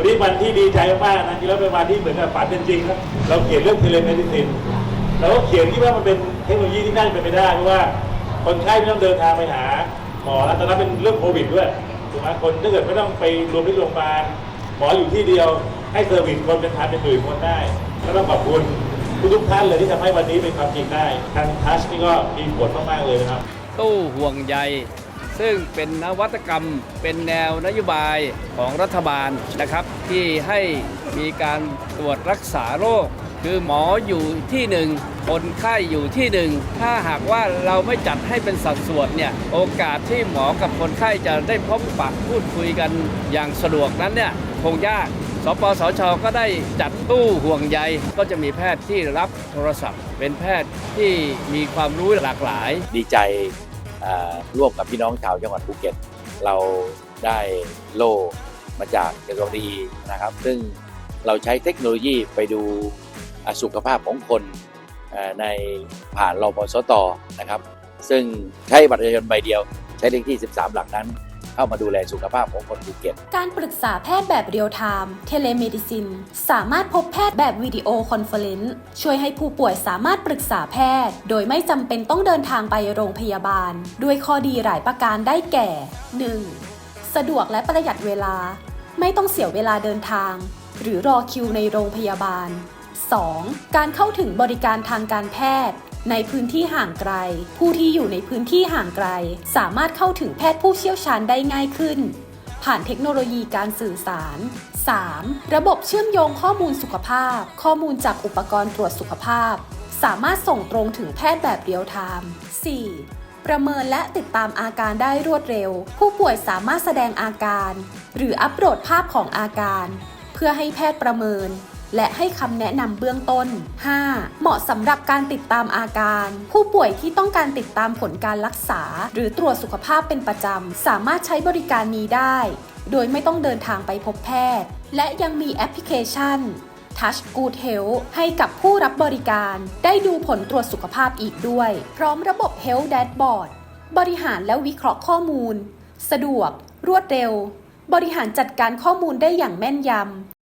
วันนี้วันที่ดีใจมากนะที่เราเป็นวันที่เหมือนกับฝันเป็นจริงครับเราเขียนเรื่องเทเลเมดิซินเราก็เขียนที่ว่ามันเป็นเทคโนโลยีที่น่าจะเป็นไปได้เพราะว่าคนไข้ไม่ต้องเดินทางไปหาหมอแล้วตอนนั้นเป็นเรื่องโควิดด้วยถูกไหมคนถ้าเกิดไม่ต้องไปรวมที่โรงพยาบาลหมออยู่ที่เดียวให้เซอร์วิสคนเป็นพันเป็นหมื่นคนได้ก็ต้องขอบคุณทุกท่านเลยที่ทำให้วันนี้เป็นความจริงได้ทางทัชนี่ก็มีผลมากๆเลยนะครับตู้ห่วงใย ซึ่งเป็นนวัตกรรมเป็นแนวนโยบายของรัฐบาลนะครับ ที่ให้มีการตรวจรักษาโรค คือหมออยู่ที่หนึ่งคนไข้อยู่ที่หนึ่งถ้าหากว่าเราไม่จัดให้เป็นสัดส่วนเนี่ยโอกาสที่หมอกับคนไข้จะได้พบปะพูดคุยกันอย่างสะดวกนั้นเนี่ยคงยากสปสช ก็ได้จัดตู้ห่วงใย ก็จะมีแพทย์ที่รับโทรศัพท์ เป็นแพทย์ที่มีความรู้หลากหลาย ดีใจ ร่วมกับพี่น้องชาวจังหวัดภูเก็ต เราได้โล่มาจากกระทรวงดีนะครับ ซึ่งเราใช้เทคโนโลยีไปดูสุขภาพของคนในผ่านรปสตนะครับ ซึ่งใช้บัตรประชาชนใบเดียว ใช้เลขที่ 13 หลักนั้น เข้ามาดูแลสุขภาพของคนภูเก็ต การปรึกษาแพทย์แบบเรียลไทม์เทเลเมดิซิน สามารถพบแพทย์แบบวิดีโอคอนเฟอเรนซ์ช่วยให้ผู้ป่วยสามารถปรึกษาแพทย์ โดยไม่จำเป็นต้องเดินทางไปโรงพยาบาล ด้วยข้อดีหลายประการได้แก่ 1. สะดวกและประหยัดเวลา ไม่ต้องเสียเวลาเดินทาง หรือรอคิวในโรงพยาบาล 2. การเข้าถึงบริการทางการแพทย์ ในพื้นที่ห่างไกล ผู้ที่อยู่ในพื้นที่ห่างไกล สามารถเข้าถึงแพทย์ผู้เชี่ยวชาญได้ง่ายขึ้น ผ่านเทคโนโลยีการสื่อสาร 3. ระบบเชื่อมโยงข้อมูลสุขภาพ ข้อมูลจากอุปกรณ์ตรวจสุขภาพ สามารถส่งตรงถึงแพทย์แบบเรียลไทม์ 4. ประเมินและติดตามอาการได้รวดเร็ว ผู้ป่วยสามารถแสดงอาการ หรืออัปโหลดภาพของอาการ เพื่อให้แพทย์ประเมิน และให้คำแนะนำเบื้องต้น 5. เหมาะสำหรับการติดตามอาการ ผู้ป่วยที่ต้องการติดตามผลการรักษา หรือตรวจสุขภาพเป็นประจำ สามารถใช้บริการนี้ได้ โดยไม่ต้องเดินทางไปพบแพทย์ และยังมีแอปพลิเคชัน Touch Good Health ให้กับผู้รับบริการ ได้ดูผลตรวจสุขภาพอีกด้วย พร้อมระบบ Health Dashboard บริหารและวิเคราะห์ข้อมูล สะดวก รวดเร็ว บริหารจัดการข้อมูลได้อย่างแม่นยำ